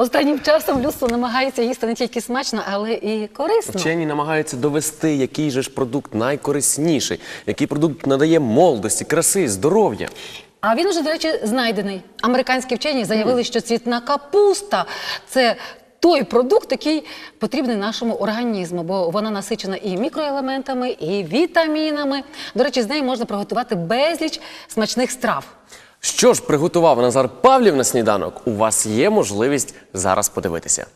Останнім часом людство намагається їсти не тільки смачно, але і корисно. Вчені намагаються довести, який же ж продукт найкорисніший, який продукт надає молодості, краси, здоров'я. А він уже, до речі, знайдений. Американські вчені заявили, що цвітна капуста це той продукт, який потрібний нашому організму, бо вона насичена і мікроелементами, і вітамінами. До речі, з неї можна приготувати безліч смачних страв. Що ж приготував Назар Павлів на сніданок? У вас є можливість зараз подивитися.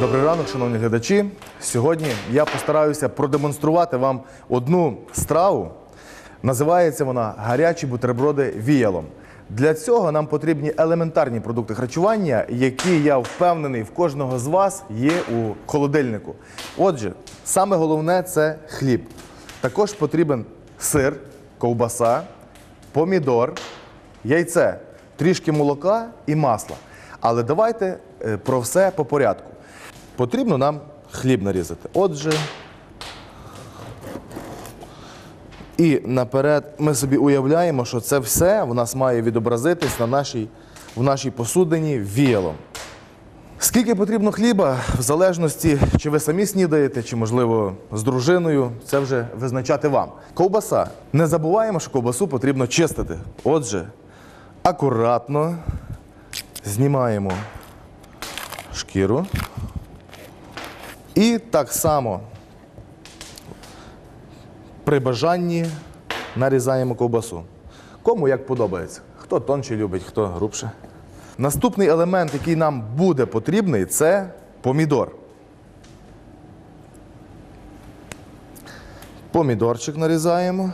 Добрий ранок, шановні глядачі. Сьогодні я постараюся продемонструвати вам одну страву. Називається вона гарячі бутерброди віялом. Для цього нам потрібні елементарні продукти харчування, які я впевнений в кожного з вас є у холодильнику. Отже, саме головне це хліб. Також потрібен сир, ковбаса, помідор, яйце, трішки молока і масла. Але давайте е, про все по порядку. Потрібно нам хліб нарізати. Отже, і наперед ми собі уявляємо, що це все в нас має відобразитись на нашій, в нашій посудині віялом. Скільки потрібно хліба, в залежності, чи ви самі снідаєте, чи, можливо, з дружиною, це вже визначати вам. Ковбаса. Не забуваємо, що ковбасу потрібно чистити. Отже, акуратно знімаємо шкіру. І так само при бажанні нарізаємо ковбасу. Кому як подобається. Хто тонче любить, хто грубше. Наступний елемент, який нам буде потрібний, це помідор. Помідорчик нарізаємо.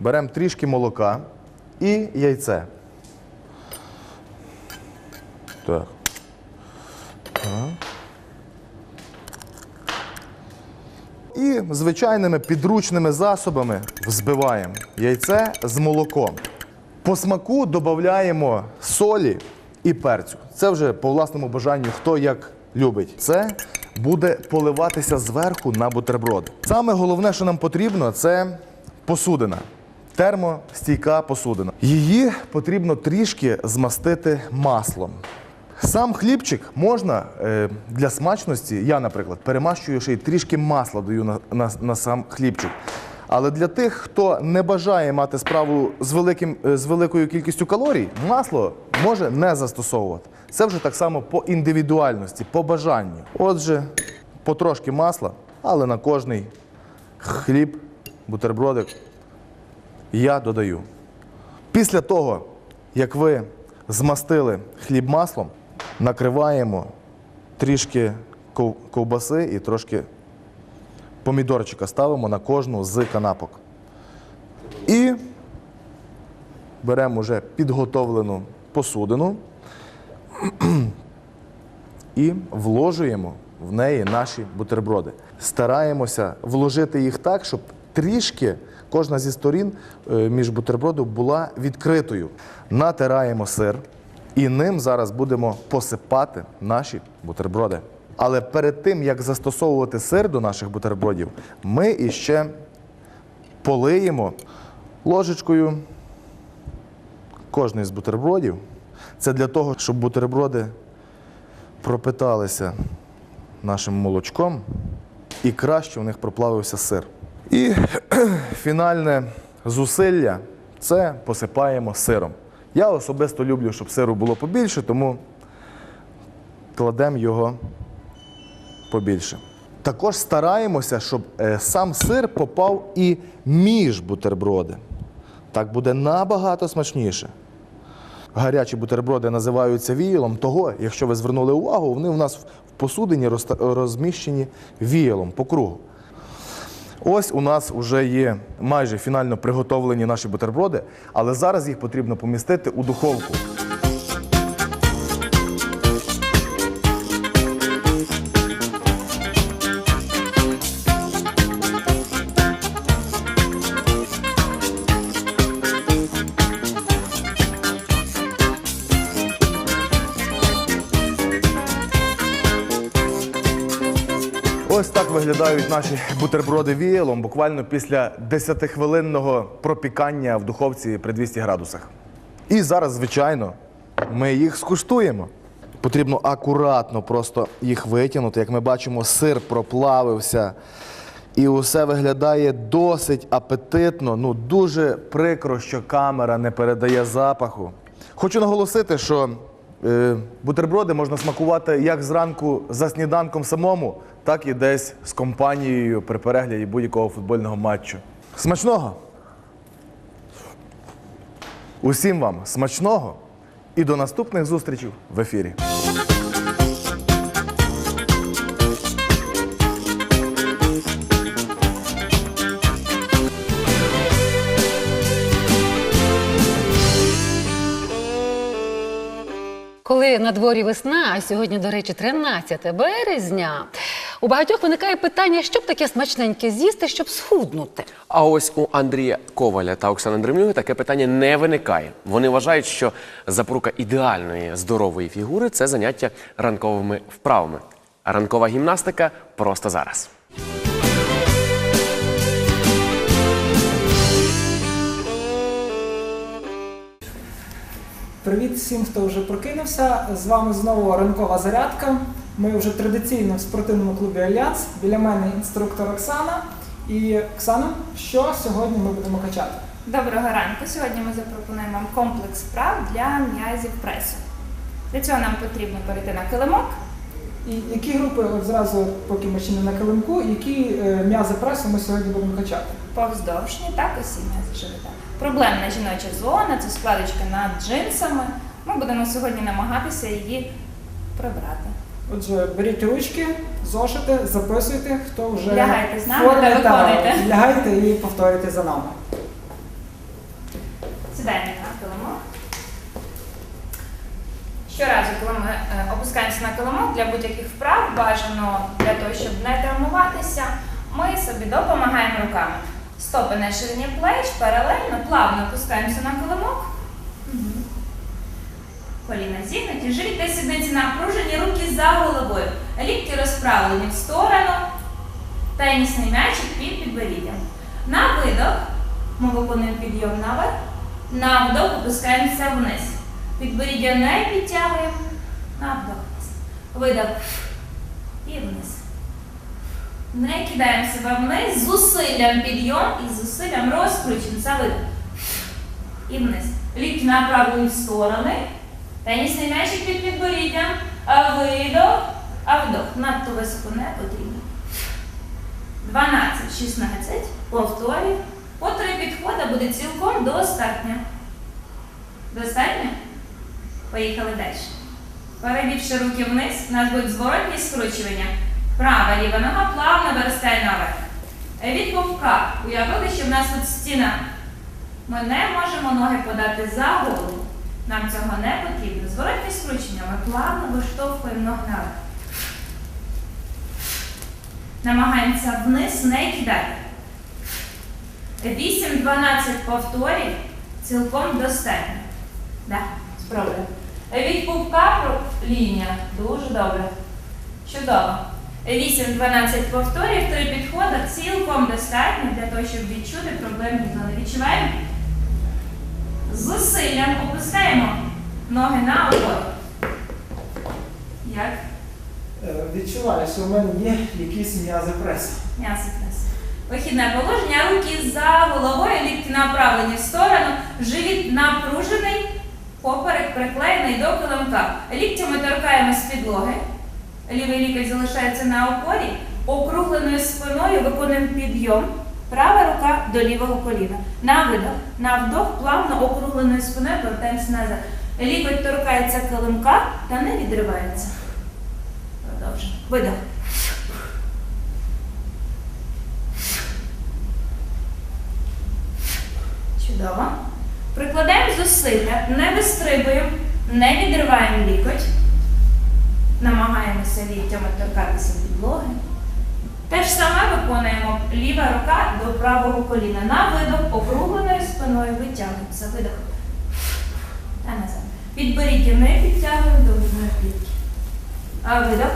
Беремо трішки молока і яйце. Так. І звичайними підручними засобами взбиваємо яйце з молоком. По смаку додаємо солі і перцю. Це вже по власному бажанню, хто як любить. Це буде поливатися зверху на бутерброд. Саме головне, що нам потрібно, це посудина. Термостійка посудина. Її потрібно трішки змастити маслом. Сам хлібчик можна е, для смачності, я, наприклад, перемащую ще й трішки масла даю на, на, на сам хлібчик. Але для тих, хто не бажає мати справу з, великим, е, з великою кількістю калорій, масло може не застосовувати. Це вже так само по індивідуальності, по бажанню. Отже, потрошки масла, але на кожний хліб, бутербродик я додаю. Після того, як ви змастили хліб маслом, накриваємо трішки ковбаси і трошки помідорчика ставимо на кожну з канапок. І беремо вже підготовлену посудину і вложуємо в неї наші бутерброди. Стараємося вложити їх так, щоб трішки кожна зі сторін е, між бутербродом була відкритою. Натираємо сир і ним зараз будемо посипати наші бутерброди. Але перед тим, як застосовувати сир до наших бутербродів, ми іще полиємо ложечкою кожний з бутербродів. Це для того, щоб бутерброди пропиталися нашим молочком і краще в них проплавився сир. І фінальне зусилля це посипаємо сиром. Я особисто люблю, щоб сиру було побільше, тому кладемо його побільше. Також стараємося, щоб е, сам сир попав і між бутерброди. Так буде набагато смачніше. Гарячі бутерброди називаються віялом, того, якщо ви звернули увагу, вони у нас в посудині розміщені віялом по кругу. Ось у нас вже є майже фінально приготовлені наші бутерброди, але зараз їх потрібно помістити у духовку. Виглядають наші бутерброди віялом буквально після 10-хвилинного пропікання в духовці при 200 градусах. І зараз, звичайно, ми їх скуштуємо. Потрібно акуратно просто їх витягнути. Як ми бачимо, сир проплавився. І усе виглядає досить апетитно. Ну, дуже прикро, що камера не передає запаху. Хочу наголосити, що бутерброди можна смакувати як зранку за сніданком самому, так і десь з компанією при перегляді будь-якого футбольного матчу. Смачного! Усім вам смачного і до наступних зустрічей в ефірі. На дворі весна, а сьогодні, до речі, 13 березня, у багатьох виникає питання, що б таке смачненьке з'їсти, щоб схуднути. А ось у Андрія Коваля та Оксани Дремлюги таке питання не виникає. Вони вважають, що запорука ідеальної здорової фігури це заняття ранковими вправами. Ранкова гімнастика просто зараз. Привіт всім, хто вже прокинувся. З вами знову ранкова зарядка. Ми вже традиційно в спортивному клубі Альянс. Біля мене інструктор Оксана. І Оксана, що сьогодні ми будемо качати? Доброго ранку. Сьогодні ми запропонуємо вам комплекс вправ для м'язів пресу. Для цього нам потрібно перейти на килимок. І які групи, от зразу, поки ми ще не на килимку, які е, м'язи пресу ми сьогодні будемо качати? Повздовжні, так усі м'язи живота. Проблемна жіноча зона це складочка над джинсами. Ми будемо сьогодні намагатися її прибрати. Отже, беріть ручки, зошити, записуйте, хто вже Лягайте з нами формі, та виконуйте. лягайте і повторюйте за нами. Сідаємо на килимок. Щоразу, коли ми опускаємося на килимок для будь-яких вправ, бажано для того, щоб не травмуватися, ми собі допомагаємо руками. Стопи на ширині плеч, паралельно, плавно опускаємося на килимок. Коліна зігнуті, живіт та сідниці напружені, руки за головою. Лікті розправлені в сторону. Тенісний м'ячик під підборіддям. На видох ми виконуємо підйом наверх. На вдох опускаємося вниз. Підборіддя не підтягуємо. На вдох. Видох. І вниз. Не кидаємо себе вниз. Зусиллям підйом і зусиллям розкручуємо. За видох. І вниз. Лікті направлені в сторони. Тенісний м'ячик під підборіддям. Видох. А вдох. Надто високо не потрібно. 12, 16. Повторюй. По три підходи буде цілком достатньо. Достатньо? Поїхали далі. Перевівши руки вниз, у нас будуть зворотні скручування. Права ліва нога плавно виростає наверх. Від ковка уявили, що в нас тут стіна. Ми не можемо ноги подати за голову. Нам цього не потрібно. Зворотні скручення ми плавно виштовхуємо ноги наверх. Намагаємося вниз не кидати. 8-12 повторів цілком достатньо. Да, спробуємо. Від пупка лінія. Дуже добре. Чудово. 8-12 повторів, три підходи цілком достатньо для того, щоб відчути проблемні зони. Відчуваємо? З зусиллям опускаємо ноги на опору. Як? Е, Відчуваю, що в мене є якісь м'язи пресу. М'ясо прес. Вихідне положення, руки за головою, лікті направлені в сторону, живіт напружений, поперек приклеєний до килимка. Ліктями торкаємо з підлоги. Лівий лікоть залишається на опорі. Округленою спиною виконуємо підйом. Права рука до лівого коліна. На видох, на вдох, плавно округленою спиною повертаємося назад. Лікоть торкається килимка та не відривається. Продовжуємо. Видох. Чудово. Прикладаємо зусилля, не вистрибуємо, не відриваємо лікоть. Намагаємося ліктями торкатися підлоги. Те ж саме виконуємо ліва рука до правого коліна. На видох округленою спиною витягуємося. Видох. Та назад. Підборіддя не підтягуємо до грудної клітки. А видох.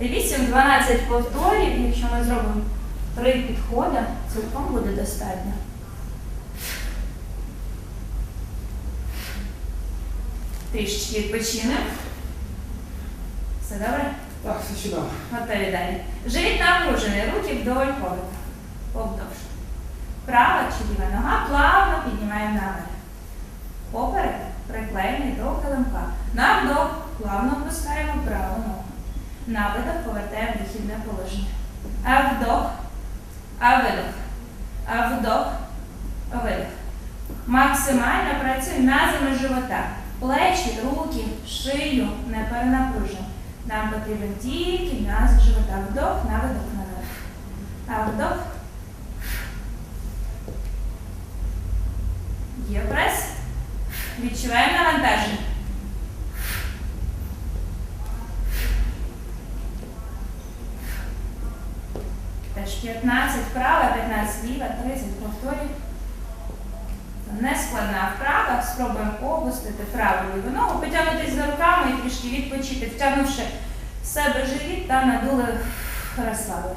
8-12 повторів, якщо ми зробимо три підходи, цілком буде достатньо. Трішечки відпочинемо. Все добре? Так, все чудово. Готові далі. Живіт напружений, руки вдоль поверху. Повдовж. Права чи ліва нога плавно піднімаємо наверх. Поперек приклеєний до килимка. На вдох плавно опускаємо праву ногу. На видох повертаємо вихідне положення. А вдох, а видох. А вдох, видох. Максимально працюємо м'язами живота. Плечі, руки, шию не перенапружуємо. Нам потрібен тільки м'яз живота. Вдох, на видох наверх. А вдох. Є прес. Відчуваємо навантаження. 15 вправа, 15 ліва, 30 повторів. Не складна вправа. Спробуємо опустити праву ліву ногу, потягнутися за руками і трішки відпочити, втягнувши в себе живіт та надули розслабили.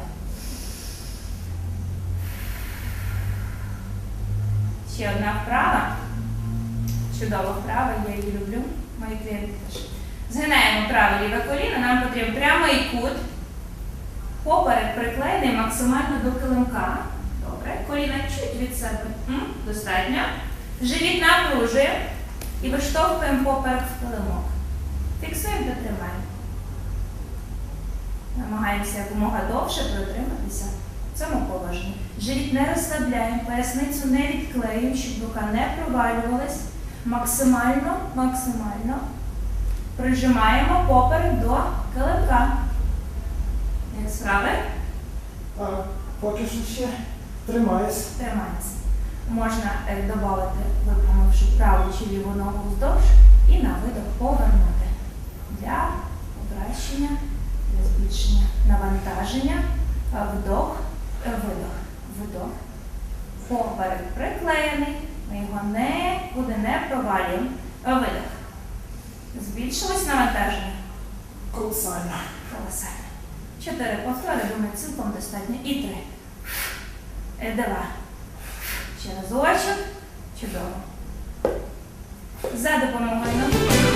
Ще одна вправа. Чудова вправа, я її люблю. Мої клієнти теж. Згинаємо праве ліве коліно, нам потрібен прямий кут. Поперек приклеєний максимально до килимка. Добре. Коліна чуть від себе. Достатньо. Живіт напружуємо і виштовхуємо поперек в килимок. Фіксуємо та тримаємо. Намагаємося якомога довше протриматися в цьому положенні. Живіт не розслабляємо, поясницю не відклеюємо, щоб рука не провалювалась. Максимально, максимально прижимаємо поперек до килимка. Як справи? Так, поки що ще тримаюсь. Тримається. Можна е, додати, випрямивши праву чи ліву ногу вздовж і на видох повернути для покращення, для збільшення навантаження. Е, Вдох, е, видох, вдох. Поперек приклеєний. Ми його нікуди не провалюємо. Видох. Збільшилось навантаження. Колосально. Колосально. Чотири повтори, думаю, цілком достатньо. І три. І Два. Ще разочок. Чудово. За допомогою ноги